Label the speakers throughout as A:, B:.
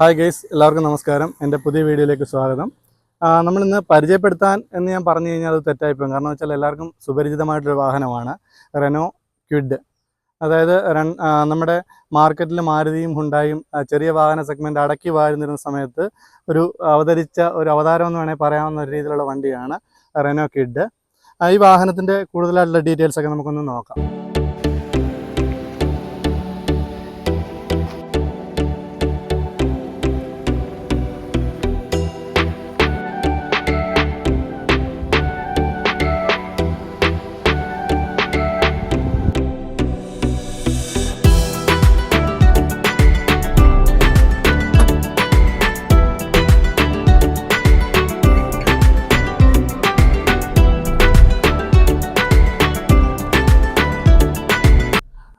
A: Hi guys എല്ലാവർക്കും നമസ്കാരം. എന്റെ പുതിയ വീഡിയോയിലേക്ക് സ്വാഗതം. നമ്മളിന്ന് പരിചയപ്പെടുത്താൻ എന്ന് ഞാൻ പറഞ്ഞു കഴിഞ്ഞാൽ അത് തെറ്റായിപ്പോകും കാരണം വെച്ചാൽ എല്ലാവർക്കും സുപരിചിതമായിട്ടൊരു വാഹനമാണ് റെനോ ക്വിഡ് അതായത് നമ്മുടെ മാർക്കറ്റിൽ മാരുതിയും ഹുണ്ടായും ചെറിയ വാഹന സെഗ്മെന്റ് അടക്കി വാരുന്നിരുന്ന സമയത്ത് ഒരു അവതരിച്ച ഒരു അവതാരം എന്ന് വേണമെങ്കിൽ പറയാവുന്ന ഒരു രീതിയിലുള്ള വണ്ടിയാണ് റെനോ ക്വിഡ് ഈ വാഹനത്തിന്റെ കൂടുതലായിട്ടുള്ള ഡീറ്റെയിൽസ് ഒക്കെ നമുക്കൊന്ന് നോക്കാം.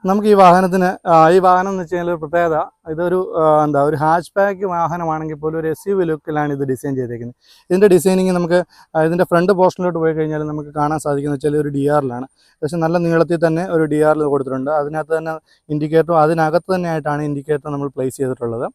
A: നമുക്ക് ഈ വാഹനത്തിന് ഈ വാഹനം എന്ന് വെച്ച് കഴിഞ്ഞാൽ ഒരു പ്രത്യേകത. ഇതൊരു എന്താ ഒരു ഹാച്ച് ബാക്ക് വാഹനമാണെങ്കിൽ പോലും ഒരു എസ് യു വി ലുക്കിലാണ് ഇത് ഡിസൈൻ ചെയ്തേക്കുന്നത്. ഇതിന്റെ ഡിസൈനിങ് നമുക്ക് ഇതിന്റെ ഫ്രണ്ട് പോർഷനിലോട്ട് പോയി കഴിഞ്ഞാൽ നമുക്ക് കാണാൻ സാധിക്കുന്നത് വെച്ചാൽ ഒരു ഡി ആറിലാണ് പക്ഷേ നല്ല നീളത്തിൽ തന്നെ ഒരു ഡി ആറിൽ കൊടുത്തിട്ടുണ്ട്. അതിനകത്ത് തന്നെ ഇൻഡിക്കേറ്ററും അതിനകത്ത് തന്നെയായിട്ടാണ് ഇൻഡിക്കേറ്റർ നമ്മൾ പ്ലേസ് ചെയ്തിട്ടുള്ളത്.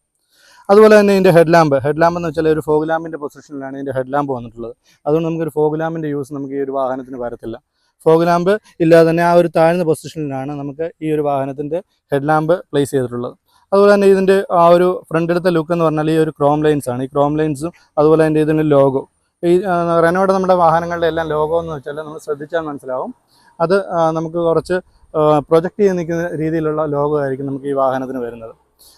A: അതുപോലെ തന്നെ ഇതിന്റെ ഹെഡ് ലാമ്പ് ഹെഡ് ലാമ്പ് എന്ന് വെച്ചാൽ ഒരു ഫോഗ് ലാമ്പിന്റെ പൊസിഷനിലാണ് ഇതിന്റെ ഹെഡ് ലാമ്പ് വന്നിട്ടുള്ളത്. അതുകൊണ്ട് നമുക്കൊരു ഫോഗ് ലാമ്പിന്റെ യൂസ് നമുക്ക് ഈ ഒരു വാഹനത്തിന് വരത്തില്ല. ഫോഗ് ലാമ്പ് ഇല്ലാതെ തന്നെ ആ ഒരു താഴ്ന്ന പൊസിഷനിലാണ് നമുക്ക് ഈ ഒരു വാഹനത്തിന്റെ ഹെഡ് ലാമ്പ് പ്ലേസ് ചെയ്തിട്ടുള്ളത്. അതുപോലെ തന്നെ ഇതിന്റെ ആ ഒരു ഫ്രണ്ട് എടുത്ത ലുക്ക് എന്ന് പറഞ്ഞാൽ ഈ ഒരു ക്രോം ലൈൻസ് ആണ്. ഈ ക്രോം ലൈൻസും അതുപോലെ തന്നെ ഇതിന്റെ ലോഗോ ഈ റെനോയുടെ നമ്മുടെ വാഹനങ്ങളുടെ എല്ലാം ലോഗോ എന്ന് വെച്ചാൽ നമ്മൾ ശ്രദ്ധിച്ചാൽ മനസ്സിലാവും. അത് നമുക്ക് കുറച്ച് പ്രൊജക്റ്റ് ചെയ്ത് നിൽക്കുന്ന രീതിയിലുള്ള ലോഗോ ആയിരിക്കും നമുക്ക് ഈ വാഹനത്തിന് വരുന്നത്.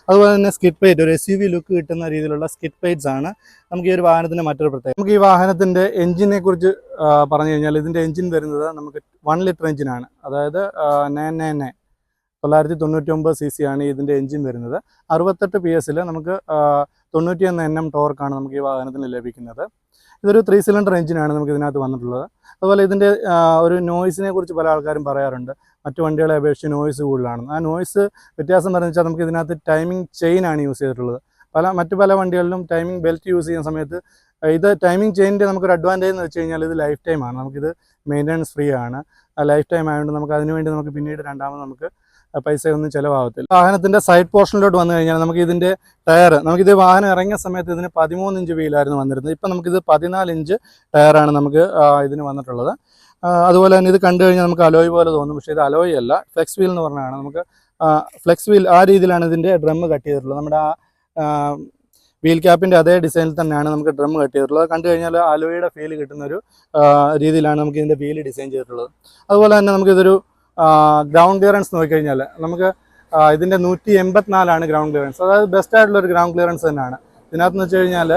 A: അതുപോലെ തന്നെ സ്കിറ്റ് പെയ്റ്റ് ഒരു എസ് യു വി ലുക്ക് കിട്ടുന്ന രീതിയിലുള്ള സ്കിറ്റ് പെയ്റ്റ്സ് ആണ്. നമുക്ക് ഈ ഒരു വാഹനത്തിന്റെ മറ്റൊരു പ്രത്യേകത. നമുക്ക് ഈ വാഹനത്തിന്റെ എഞ്ചിനെ കുറിച്ച് പറഞ്ഞു കഴിഞ്ഞാൽ ഇതിന്റെ എഞ്ചിൻ വരുന്നത് നമുക്ക് വൺ ലിറ്റർ എഞ്ചിനാണ് അതായത് നയൻ നയൻ നയൻ തൊള്ളായിരത്തി തൊണ്ണൂറ്റി ഒമ്പത് സി സി ആണ് ഇതിന്റെ എഞ്ചിൻ വരുന്നത്. അറുപത്തെട്ട് പി എസിൽ നമുക്ക് തൊണ്ണൂറ്റി ഒന്ന് എൻ എം ടോർക്കാണ് നമുക്ക് ഈ വാഹനത്തിന് ലഭിക്കുന്നത്. ഇതൊരു ത്രീ സിലിണ്ടർ എഞ്ചിനാണ് നമുക്ക് ഇതിനകത്ത് വന്നിട്ടുള്ളത്. അതുപോലെ ഇതിന്റെ ഒരു നോയിസിനെ കുറിച്ച് പല ആൾക്കാരും പറയാറുണ്ട്. മറ്റു വണ്ടികളെ അപേക്ഷിച്ച് നോയ്സ് കൂടുതലാണ്. ആ നോയ്സ് വ്യത്യാസം പറഞ്ഞു വെച്ചാൽ നമുക്ക് ഇതിനകത്ത് ടൈമിംഗ് ചെയിൻ ആണ് യൂസ് ചെയ്തിട്ടുള്ളത്. പല മറ്റു പല വണ്ടികളിലും ടൈമിംഗ് ബെൽറ്റ് യൂസ് ചെയ്യുന്ന സമയത്ത് ഇത് ടൈമിംഗ് ചെയിന്റെ നമുക്കൊരു അഡ്വാന്റേജ് എന്ന് വെച്ച് കഴിഞ്ഞാൽ ഇത് ലൈഫ് ടൈമാണ് നമുക്കിത് മെയിന്റനൻസ് ഫ്രീ ആണ്. ലൈഫ് ടൈം ആയതുകൊണ്ട് നമുക്ക് അതിനുവേണ്ടി നമുക്ക് പിന്നീട് രണ്ടാമത് നമുക്ക് പൈസയൊന്നും ചിലവാകത്തില്ല വാഹനത്തിന്റെ സൈഡ് പോർഷനിലോട്ട് വന്നു കഴിഞ്ഞാൽ നമുക്ക് ഇതിന്റെ ടയർ നമുക്കിത് വാഹനം ഇറങ്ങിയ സമയത്ത് ഇതിന് പതിമൂന്ന് ഇഞ്ച് വീലായിരുന്നു വന്നിരുന്നത്. ഇപ്പം നമുക്കിത് പതിനാല് ഇഞ്ച് ടയറാണ് നമുക്ക് ഇതിന് വന്നിട്ടുള്ളത്. അതുപോലെ തന്നെ ഇത് കണ്ടു കഴിഞ്ഞാൽ നമുക്ക് അലോയ് പോലെ തോന്നും. പക്ഷേ ഇത് അലോയ് അല്ല ഫ്ലെക്സ് വീൽ എന്ന് പറഞ്ഞാണ്. നമുക്ക് ഫ്ലെക്സ് വീൽ ആ രീതിയിലാണ് ഇതിന്റെ ഡ്രം കട്ട് ചെയ്തിട്ടുള്ളത്. നമ്മുടെ ആ വീൽ ക്യാപ്പിന്റെ അതേ ഡിസൈനിൽ തന്നെയാണ് നമുക്ക് ഡ്രം കട്ട് ചെയ്തിട്ടുള്ളത്. കണ്ടു കഴിഞ്ഞാൽ അലോയുടെ ഫീൽ കിട്ടുന്ന ഒരു രീതിയിലാണ് നമുക്ക് ഇതിന്റെ വീൽ ഡിസൈൻ ചെയ്തിട്ടുള്ളത്. അതുപോലെ തന്നെ നമുക്കിതൊരു ഗ്രൗണ്ട് ക്ലിയറൻസ് നോക്കിക്കഴിഞ്ഞാൽ നമുക്ക് ഇതിന്റെ നൂറ്റി എൺപത്തിനാലാണ് ഗ്രൗണ്ട് ക്ലിയറൻസ് അതായത് ബെസ്റ്റ് ആയിട്ടുള്ള ഒരു ഗ്രൗണ്ട് ക്ലിയറൻസ് തന്നെയാണ്. ഇതിനകത്ത് വെച്ച് കഴിഞ്ഞാൽ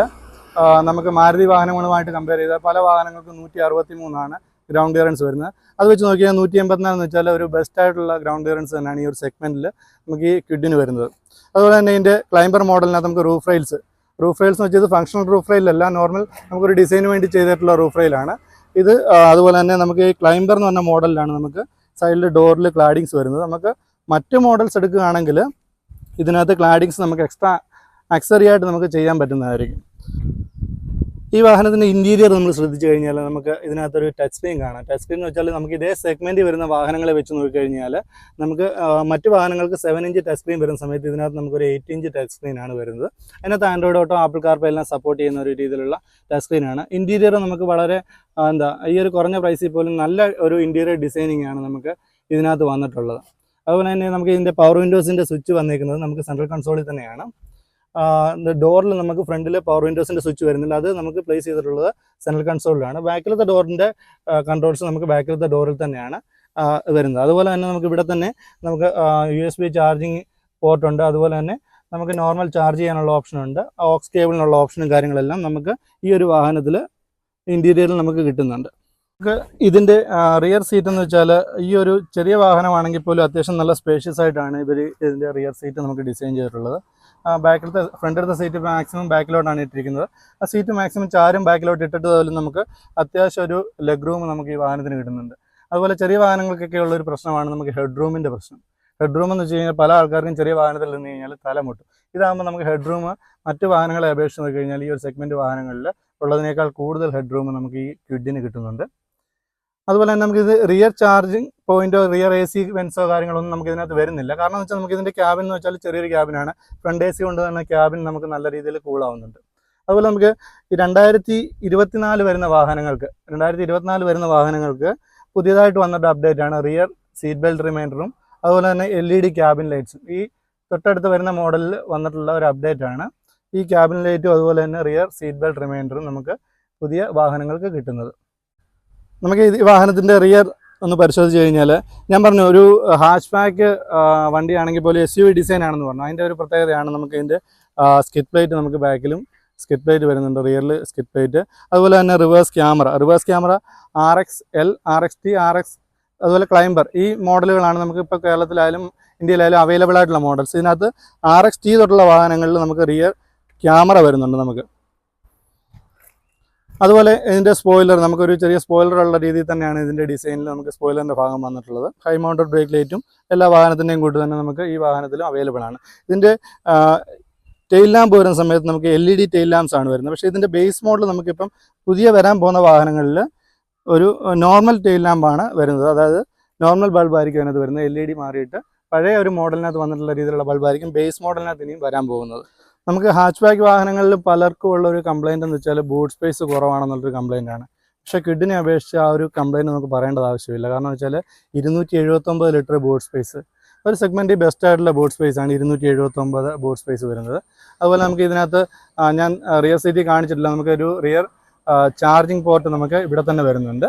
A: നമുക്ക് മാരുതി വാഹനങ്ങളുമായിട്ട് കമ്പയർ ചെയ്താൽ പല വാഹനങ്ങൾക്കും നൂറ്റി അറുപത്തി മൂന്നാണ് ഗ്രൗണ്ട് ക്ലിയറൻസ് വരുന്നത്. അത് വെച്ച് നോക്കിയാൽ നൂറ്റി എൺപത്തിനാല് എന്ന് വെച്ചാൽ ഒരു ബെസ്റ്റ് ആയിട്ടുള്ള ഗ്രൗണ്ട് ക്ലിയറൻസ് തന്നെയാണ് ഈ ഒരു സെഗ്മെന്റിൽ നമുക്ക് ഈ ക്വിഡിന് വരുന്നത്. അതുപോലെ തന്നെ ഇതിന്റെ ക്ലൈംബർ മോഡലിനകത്ത് നമുക്ക് റൂഫ് റെയിൽസ് റൂഫ് റെയിൽസ് എന്ന് വെച്ചാൽ ഫംഗ്ഷണൽ റൂഫ് അല്ല നോർമൽ നമുക്കൊരു ഡിസൈന് വേണ്ടി ചെയ്തിട്ടുള്ള റൂഫ് റെയിലാണ് ഇത് അതുപോലെ തന്നെ നമുക്ക് ഈ ക്ലൈംബർ എന്ന് പറഞ്ഞ മോഡലിലാണ് നമുക്ക് സൈഡിൽ ഡോറിൽ ക്ലാഡിങ്സ് വരുന്നത്. നമുക്ക് മറ്റ് മോഡൽസ് എടുക്കുകയാണെങ്കിൽ ഇതിനകത്ത് ക്ലാഡിങ്സ് നമുക്ക് എക്സ്ട്രാ അക്സറി ആയിട്ട് നമുക്ക് ചെയ്യാൻ പറ്റുന്നതായിരിക്കും. ഈ വാഹനത്തിന്റെ ഇന്റീരിയർ നമ്മൾ ശ്രദ്ധിച്ചു കഴിഞ്ഞാൽ നമുക്ക് ഇതിനകത്തൊരു ടച്ച് സ്ക്രീൻ കാണാം. ടച്ച് സ്ക്രീൻ എന്ന് വെച്ചാൽ നമുക്ക് ഇതേ സെഗ്മെന്റ് വരുന്ന വാഹനങ്ങളെ വെച്ച് നോക്കിക്കഴിഞ്ഞാൽ നമുക്ക് മറ്റു വാഹനങ്ങൾക്ക് സെവൻ ഇഞ്ച് ടച്ച് സ്ക്രീൻ വരുന്ന സമയത്ത് ഇതിനകത്ത് നമുക്കൊരു എയ്റ്റ് ഇഞ്ച് ടച്ച് സ്ക്രീനാണ് വരുന്നത്. അതിനകത്ത് ആൻഡ്രോയിഡ് ഓട്ടോ ആപ്പിൾ കാർപ്പ് എല്ലാം സപ്പോർട്ട് ചെയ്യുന്ന ഒരു രീതിയിലുള്ള ടച്ച് സ്ക്രീനാണ് ഇന്റീരിയർ നമുക്ക് വളരെ എന്താ ഈ ഒരു കുറഞ്ഞ പ്രൈസിൽ പോലും നല്ല ഒരു ഇന്റീരിയർ ഡിസൈനിങ് ആണ് നമുക്ക് ഇതിനകത്ത് വന്നിട്ടുള്ളത്. അതുപോലെ തന്നെ നമുക്ക് ഇതിന്റെ പവർ വിൻഡോസിന്റെ സ്വിച്ച് വന്നേക്കുന്നത് നമുക്ക് സെൻട്രൽ കൺസോളിൽ തന്നെയാണ്. ഡോറിൽ നമുക്ക് ഫ്രണ്ടിൽ പവർ വിൻഡോസിന്റെ സ്വിച്ച് വരുന്നില്ല അത് നമുക്ക് പ്ലേസ് ചെയ്തിട്ടുള്ളത് സെൻട്രൽ കൺസോളിലാണ് ബാക്കിലത്തെ ഡോറിന്റെ കൺട്രോൾസ് നമുക്ക് ബാക്കിലത്തെ ഡോറിൽ തന്നെയാണ് വരുന്നത്. അതുപോലെ തന്നെ നമുക്ക് ഇവിടെ തന്നെ നമുക്ക് യു എസ് ബി ചാർജിങ് പോർട്ടുണ്ട് അതുപോലെ തന്നെ നമുക്ക് നോർമൽ ചാർജ് ചെയ്യാനുള്ള ഓപ്ഷനുണ്ട് ഓക്സ് കേബിളിനുള്ള ഓപ്ഷനും കാര്യങ്ങളെല്ലാം നമുക്ക് ഈ ഒരു വാഹനത്തിൽ ഇന്റീരിയറിൽ നമുക്ക് കിട്ടുന്നുണ്ട്. നമുക്ക് ഇതിന്റെ റിയർ സീറ്റ് എന്ന് വെച്ചാൽ ഈ ഒരു ചെറിയ വാഹനമാണെങ്കിൽ പോലും അത്യാവശ്യം നല്ല സ്പേഷ്യസ് ആയിട്ടാണ് ഇവർ ഇതിന്റെ റിയർ സീറ്റ് നമുക്ക് ഡിസൈൻ ചെയ്തിട്ടുള്ളത്. ബാക്കിലത്തെ ഫ്രണ്ടിലത്തെ സീറ്റ് മാക്സിമം ബാക്കിലോട്ടാണ് ഇട്ടിരിക്കുന്നത്. ആ സീറ്റ് മാക്സിമം ചാരും ബാക്കിലോട്ട് ഇട്ടിട്ട് പോലും നമുക്ക് അത്യാവശ്യം ഒരു ലെഗ് റൂം നമുക്ക് ഈ വാഹനത്തിന് കിട്ടുന്നുണ്ട്. അതുപോലെ ചെറിയ വാഹനങ്ങൾക്കൊക്കെ ഉള്ള ഒരു പ്രശ്നമാണ് നമുക്ക് ഹെഡ് റൂമിന്റെ പ്രശ്നം. ഹെഡ് റൂം എന്ന് വെച്ച് കഴിഞ്ഞാൽ പല ആൾക്കാർക്കും ചെറിയ വാഹനത്തിൽ നിന്ന് കഴിഞ്ഞാൽ തല മുട്ടും. ഇതാകുമ്പോൾ നമുക്ക് ഹെഡ് റൂം മറ്റ് വാഹനങ്ങളെ അപേക്ഷിച്ച് നോക്കി കഴിഞ്ഞാൽ ഈ ഒരു സെഗ്മെന്റ് വാഹനങ്ങളിൽ ഉള്ളതിനേക്കാൾ കൂടുതൽ ഹെഡ് റൂം നമുക്ക് ഈ ക്വിഡിന് കിട്ടുന്നുണ്ട്. അതുപോലെ തന്നെ നമുക്ക് റിയർ ചാർജിങ് പോയിന്റോ റിയർ എ സി വെൻസോ കാര്യങ്ങളൊന്നും നമുക്ക് ഇതിനകത്ത് വരുന്നില്ല. കാരണം വെച്ചാൽ നമുക്ക് ഇതിന്റെ ക്യാബിൻ എന്ന് വെച്ചാൽ ചെറിയൊരു ക്യാബിനാണ് ഫ്രണ്ട് എ സി കൊണ്ട് തന്നെ ക്യാബിൻ നമുക്ക് നല്ല രീതിയിൽ കൂളാവുന്നുണ്ട് അതുപോലെ നമുക്ക് ഈ രണ്ടായിരത്തി ഇരുപത്തിനാല് വരുന്ന വാഹനങ്ങൾക്ക് രണ്ടായിരത്തി ഇരുപത്തിനാല് വരുന്ന വാഹനങ്ങൾക്ക് പുതിയതായിട്ട് വന്നിട്ട് അപ്ഡേറ്റ് ആണ്. റിയർ സീറ്റ് ബെൽറ്റ് റിമൈൻഡറും അതുപോലെ തന്നെ എൽ ഇ ഡി ക്യാബിൻ ലൈറ്റ്സും ഈ തൊട്ടടുത്ത് വരുന്ന മോഡലിൽ വന്നിട്ടുള്ള ഒരു അപ്ഡേറ്റ് ആണ്. ഈ ക്യാബിൻ ലൈറ്റും അതുപോലെ തന്നെ റിയർ സീറ്റ് ബെൽറ്റ് റിമൈൻഡറും നമുക്ക് പുതിയ വാഹനങ്ങൾക്ക് കിട്ടുന്നത്. നമുക്ക് ഈ വാഹനത്തിന്റെ റിയർ ഒന്ന് പരിശോധിച്ച് കഴിഞ്ഞാൽ ഞാൻ പറഞ്ഞു ഒരു ഹാഷ് ബാക്ക് വണ്ടിയാണെങ്കിൽ പോലും എസ് യു വി ഡിസൈൻ ആണെന്ന് പറഞ്ഞു. അതിന്റെ ഒരു പ്രത്യേകതയാണ് നമുക്ക് ഇതിന്റെ സ്കിറ്റ് പ്ലേറ്റ് നമുക്ക് ബാക്കിലും സ്കിറ്റ് പ്ലേറ്റ് വരുന്നുണ്ട് റിയറിൽ സ്കിറ്റ് പ്ലേറ്റ് അതുപോലെ തന്നെ reverse camera reverse camera R X L R X T R X അതുപോലെ ക്ലൈംബർ ഈ മോഡലുകളാണ് നമുക്ക് ഇപ്പോൾ കേരളത്തിലായാലും ഇന്ത്യയിലായാലും അവൈലബിൾ ആയിട്ടുള്ള മോഡൽസ് ഇതിനകത്ത് ആർ എക്സ് ടി തൊട്ടുള്ള വാഹനങ്ങളിൽ നമുക്ക് റിയർ ക്യാമറ വരുന്നുണ്ട് നമുക്ക്. അതുപോലെ ഇതിന്റെ സ്പോയിലർ നമുക്കൊരു ചെറിയ സ്പോയിലർ ഉള്ള രീതിയിൽ തന്നെയാണ് ഇതിന്റെ ഡിസൈനിൽ നമുക്ക് സ്പോയിലറിന്റെ ഭാഗം വന്നിട്ടുള്ളത്. ഹൈ മൗണ്ടഡ് ബ്രേക്ക് ലൈറ്റും എല്ലാ വാഹനത്തിന്റെയും കൂട്ട് തന്നെ നമുക്ക് ഈ വാഹനത്തിലും അവൈലബിൾ ആണ്. ഇതിന്റെ ടെയിൽ ലാമ്പ് വരുന്ന സമയത്ത് നമുക്ക് L E D tail lamps ആണ് വരുന്നത്. പക്ഷേ ഇതിന്റെ ബേസ് മോഡൽ നമുക്കിപ്പം പുതിയ വരാൻ പോകുന്ന വാഹനങ്ങളിൽ ഒരു നോർമൽ ടെയിൽ ലാമ്പാണ് വരുന്നത്. അതായത് നോർമൽ ബൾബായിരിക്കും അതിനകത്ത് വരുന്നത്. എൽ ഇ ഡി മാറിയിട്ട് പഴയ ഒരു മോഡലിനകത്ത് വന്നിട്ടുള്ള രീതിയിലുള്ള ബൾബായിരിക്കും ബേസ് മോഡലിനകത്ത് ഇനിയും വരാൻ പോകുന്നത്. നമുക്ക് ഹാച്ച് ബാക്ക് വാഹനങ്ങളിൽ പലർക്കും ഉള്ള ഒരു കംപ്ലൈന്റ് എന്ന് വെച്ചാൽ ബൂട്ട് സ്പേസ് കുറവാണെന്നുള്ളൊരു കംപ്ലൈന്റ് ആണ്. പക്ഷേ കിഡിനെ അപേക്ഷിച്ച് ആ ഒരു കംപ്ലൈന്റ് നമുക്ക് പറയേണ്ടത് ആവശ്യമില്ല. കാരണം വെച്ചാൽ ഇരുന്നൂറ്റി എഴുപത്തൊമ്പത് ലിറ്റർ ബൂട്ട് സ്പേസ് ഒരു സെഗ്മെന്റ് ബെസ്റ്റ് ആയിട്ടുള്ള ബോട്ട് സ്പേസ് ആണ് ഇരുന്നൂറ്റി എഴുപത്തൊമ്പത് ബോട്ട് സ്പേസ് വരുന്നത്. അതുപോലെ നമുക്ക് ഇതിനകത്ത് ഞാൻ റിയർ സീറ്റ് കാണിച്ചിട്ടില്ല. നമുക്കൊരു റിയർ ചാർജിങ് പോർട്ട് നമുക്ക് ഇവിടെ തന്നെ വരുന്നുണ്ട്.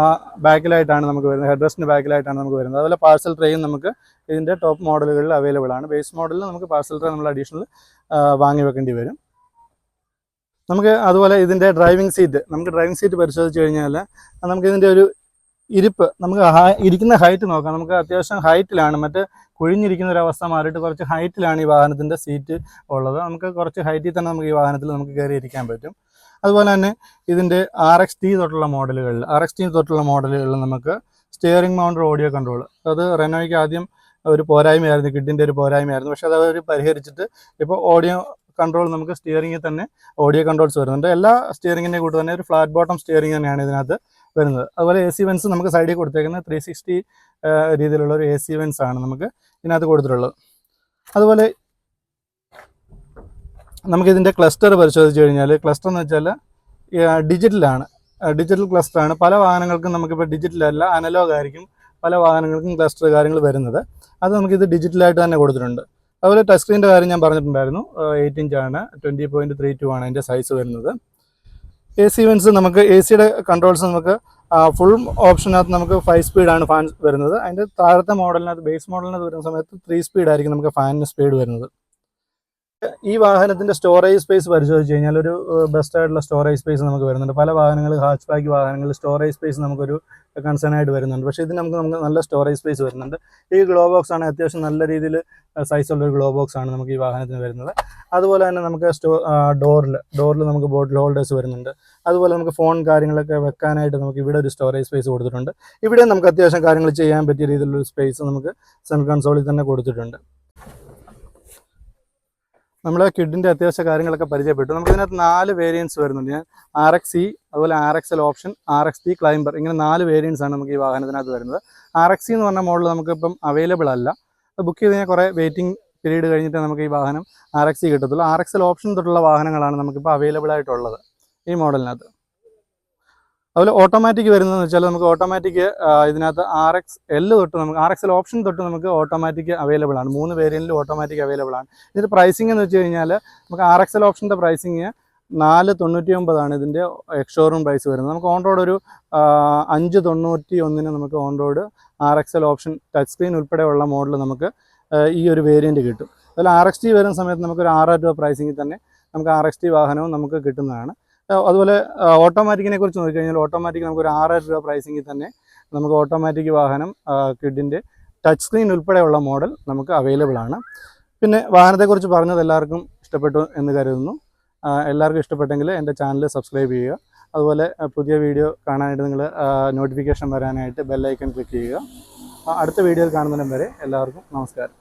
A: ആ ബാക്കിലായിട്ടാണ് നമുക്ക് വരുന്നത്. ഹെഡ് റെസ്റ്റിന് ബാക്കിലായിട്ടാണ് നമുക്ക് വരുന്നത്. അതുപോലെ പാർസൽ ട്രെയും നമുക്ക് ഇതിന്റെ ടോപ്പ് മോഡലുകളിൽ അവൈലബിൾ ആണ്. ബേസ് മോഡലിൽ നമുക്ക് പാർസൽ ട്രേ നമ്മൾ അഡീഷണൽ വാങ്ങി വെക്കേണ്ടി വരും. നമുക്ക് അതുപോലെ ഇതിന്റെ ഡ്രൈവിംഗ് സീറ്റ് നമുക്ക് ഡ്രൈവിംഗ് സീറ്റ് പരിശോധിച്ച് കഴിഞ്ഞാൽ നമുക്ക് ഇതിന്റെ ഒരു ഇരിപ്പ് നമുക്ക് ഇരിക്കുന്ന ഹൈറ്റ് നോക്കാം. നമുക്ക് അത്യാവശ്യം ഹൈറ്റിലാണ് മറ്റ് കുഴിഞ്ഞിരിക്കുന്ന ഒരു അവസ്ഥ മാറിയിട്ട് കുറച്ച് ഹൈറ്റിലാണ് ഈ വാഹനത്തിന്റെ സീറ്റ് ഉള്ളത്. നമുക്ക് കുറച്ച് ഹൈറ്റിൽ തന്നെ നമുക്ക് ഈ വാഹനത്തിൽ നമുക്ക് കയറി ഇരിക്കാൻ പറ്റും. അതുപോലെ തന്നെ ഇതിന്റെ ആർ എക്സ് ടി തൊട്ടുള്ള മോഡലുകളിൽ ആർ എക്സ് ടി തൊട്ടുള്ള മോഡലുകളിൽ നമുക്ക് സ്റ്റിയറിംഗ് മൗണ്ടർ ഓഡിയോ കൺട്രോൾ അത് റെനോയ്ക്ക് ആദ്യം ഒരു പോരായ്മയായിരുന്നു കിഡിന്റെ ഒരു പോരായ്മയായിരുന്നു. പക്ഷേ അത് പരിഹരിച്ചിട്ട് ഇപ്പോൾ ഓഡിയോ കൺട്രോൾ നമുക്ക് സ്റ്റിയറിംഗിൽ തന്നെ ഓഡിയോ കൺട്രോൾസ് വരുന്നുണ്ട്. എല്ലാ സ്റ്റിയറിംഗിന്റെ കൂട്ട് തന്നെ ഒരു ഫ്ലാറ്റ് ബോട്ടം സ്റ്റിയറിംഗ് തന്നെയാണ് ഇതിനകത്ത് വരുന്നത്. അതുപോലെ എ സി വെൻസ് നമുക്ക് സൈഡിൽ കൊടുത്തേക്കുന്നത് ത്രീ സിക്സ്റ്റി രീതിയിലുള്ള ഒരു എ സി വെൻസ് ആണ് നമുക്ക് ഇതിനകത്ത് കൊടുത്തിട്ടുള്ളത്. അതുപോലെ നമുക്കിതിന്റെ ക്ലസ്റ്റർ പരിശോധിച്ച് കഴിഞ്ഞാൽ ക്ലസ്റ്റർ എന്ന് വെച്ചാൽ ഡിജിറ്റലാണ് ഡിജിറ്റൽ ക്ലസ്റ്റർ ആണ്. പല വാഹനങ്ങൾക്കും നമുക്കിപ്പോൾ ഡിജിറ്റൽ അല്ല അനലോഗ് ആയിരിക്കും പല വാഹനങ്ങൾക്കും ക്ലസ്റ്റർ കാര്യങ്ങൾ വരുന്നത്. അത് നമുക്കിത് ഡിജിറ്റലായിട്ട് തന്നെ കൊടുത്തിട്ടുണ്ട്. അതുപോലെ ടച്ച് സ്ക്രീന്റെ കാര്യം ഞാൻ പറഞ്ഞിട്ടുണ്ടായിരുന്നു. എയ്റ്റ് ഇഞ്ചാണ് ട്വന്റി പോയിന്റ് ത്രീ ടു ആണ് അതിന്റെ സൈസ് വരുന്നത്. എ സി വെൻസ് നമുക്ക് എ സിയുടെ കൺട്രോൾസ് നമുക്ക് ഫുൾ ഓപ്ഷനകത്ത് നമുക്ക് ഫൈവ് സ്പീഡാണ് ഫാൻ വരുന്നത്. അതിന്റെ താഴത്തെ മോഡലിനകത്ത് ബേസ് മോഡലിനകത്ത് വരുന്ന സമയത്ത് ത്രീ സ്പീഡായിരിക്കും നമുക്ക് ഫാനിന് സ്പീഡ് വരുന്നത്. ഈ വാഹനത്തിന്റെ സ്റ്റോറേജ് സ്പേസ് പരിശോധിച്ച് കഴിഞ്ഞാൽ ഒരു ബെസ്റ്റ് ആയിട്ടുള്ള സ്റ്റോറേജ് സ്പേസ് നമുക്ക് വരുന്നുണ്ട്. പല വാഹനങ്ങൾ ഹാച്ച് ബാക്ക് വാഹനങ്ങളിൽ സ്റ്റോറേജ് സ്പേസ് നമുക്കൊരു കൺസേൺ ആയിട്ട് വരുന്നുണ്ട്. പക്ഷേ ഇതിന് നമുക്ക് നമുക്ക് നല്ല സ്റ്റോറേജ് സ്പേസ് വരുന്നുണ്ട്. ഈ ഗ്ലോ ബോക്സ് ആണ് അത്യാവശ്യം നല്ല രീതിയിൽ സൈസുള്ള ഒരു ഗ്ലോ ബോക്സ് ആണ് നമുക്ക് ഈ വാഹനത്തിന് വരുന്നത്. അതുപോലെ തന്നെ നമുക്ക് സ്റ്റോ ഡോറിൽ ഡോറിൽ നമുക്ക് ബോട്ടിൽ ഹോൾഡേഴ്സ് വരുന്നുണ്ട്. അതുപോലെ നമുക്ക് ഫോൺ കാര്യങ്ങളൊക്കെ വെക്കാനായിട്ട് നമുക്ക് ഇവിടെ ഒരു സ്റ്റോറേജ് സ്പേസ് കൊടുത്തിട്ടുണ്ട്. ഇവിടെ നമുക്ക് അത്യാവശ്യം കാര്യങ്ങൾ ചെയ്യാൻ പറ്റിയ രീതിയിലുള്ള സ്പേസ് നമുക്ക് സെൻട്രൽ കൺസോളിൽ തന്നെ കൊടുത്തിട്ടുണ്ട്. നമ്മൾ കിഡിന്റെ അത്യാവശ്യ കാര്യങ്ങളൊക്കെ പരിചയപ്പെട്ടു. നമുക്ക് ഇതിനകത്ത് നാല് വേരിയൻസ് വരുന്നുണ്ട്. ഞാൻ ആർ എക്സ് സി അതുപോലെ R X L option R X T climber ഇങ്ങനെ നാല് വേരിയൻസ് ആണ് നമുക്ക് ഈ വാഹനത്തിനകത്ത് വരുന്നത്. ആർ എക്സ് എന്ന് പറഞ്ഞ മോഡൽ നമുക്കിപ്പം അവൈലബിൾ അല്ല. ബുക്ക് ചെയ്ത് കഴിഞ്ഞാൽ വെയിറ്റിംഗ് പീരീഡ് കഴിഞ്ഞിട്ട് നമുക്ക് ഈ വാഹനം ആർ എക്സ് കിട്ടത്തുള്ളൂ. ആർ എക്സ് എൽ ഓപ്ഷൻ തൊട്ടുള്ള വാഹനങ്ങളാണ് നമുക്കിപ്പോൾ അവൈലബിൾ ആയിട്ടുള്ളത് ഈ മോഡലിനകത്ത് അതുപോലെ ഓട്ടോമാറ്റിക് വരുന്നതെന്ന് വെച്ചാൽ നമുക്ക് ഓട്ടോമാറ്റിക് ഇതിനകത്ത് ആർ എക്സ് എൽ തൊട്ട് നമുക്ക് ആർ എക്സ് എൽ ഓപ്ഷൻ തൊട്ട് നമുക്ക് ഓട്ടോമാറ്റിക് അവൈലബിൾ ആണ്. മൂന്ന് വേരിയന്റിൽ ഓട്ടോമാറ്റിക് അവൈലബിൾ ആണ്. ഇതിന്റെ പ്രൈസിംഗ് എന്ന് വെച്ച് കഴിഞ്ഞാൽ നമുക്ക് ആർ എക്സ് എൽ ഓപ്ഷന്റെ പ്രൈസിങ് നാല് തൊണ്ണൂറ്റി ഒമ്പതാണ് ഇതിന്റെ എക്സ്ഷോറൂം പ്രൈസ് വരുന്നത്. നമുക്ക് ഓൺ റോഡ് ഒരു അഞ്ച് തൊണ്ണൂറ്റി ഒന്നിന് നമുക്ക് on road R X L option touch screen ഉൾപ്പെടെയുള്ള മോഡൽ നമുക്ക് ഈ ഒരു വേരിയന്റ് കിട്ടും. അതിൽ ആർ എക്സ് ടി വരുന്ന സമയത്ത് നമുക്കൊരു ആറായിരം രൂപ പ്രൈസിങ്ങിൽ തന്നെ നമുക്ക് ആർ എക്സ് ടി വാഹനവും നമുക്ക് കിട്ടുന്നതാണ്. അതുപോലെ ഓട്ടോമാറ്റിക്കിനെ കുറിച്ച് നോക്കിക്കഴിഞ്ഞാൽ ഓട്ടോമാറ്റിക് നമുക്ക് ഒരു ആറായിരം രൂപ പ്രൈസിങ്ങിൽ തന്നെ നമുക്ക് ഓട്ടോമാറ്റിക് വാഹനം കിഡിന്റെ ടച്ച് സ്ക്രീൻ ഉൾപ്പെടെയുള്ള മോഡൽ നമുക്ക് അവൈലബിൾ ആണ്. പിന്നെ വാഹനത്തെക്കുറിച്ച് പറഞ്ഞത് എല്ലാവർക്കും ഇഷ്ടപ്പെട്ടു എന്ന് കരുതുന്നു. എല്ലാവർക്കും ഇഷ്ടപ്പെട്ടെങ്കിൽ എന്റെ ചാനൽ സബ്സ്ക്രൈബ് ചെയ്യുക. അതുപോലെ പുതിയ വീഡിയോ കാണാനായിട്ട് നിങ്ങൾ നോട്ടിഫിക്കേഷൻ വരാനായിട്ട് ബെല്ലൈക്കൺ ക്ലിക്ക് ചെയ്യുക. അടുത്ത വീഡിയോയിൽ കാണുന്നതിനും വരെ എല്ലാവർക്കും നമസ്കാരം.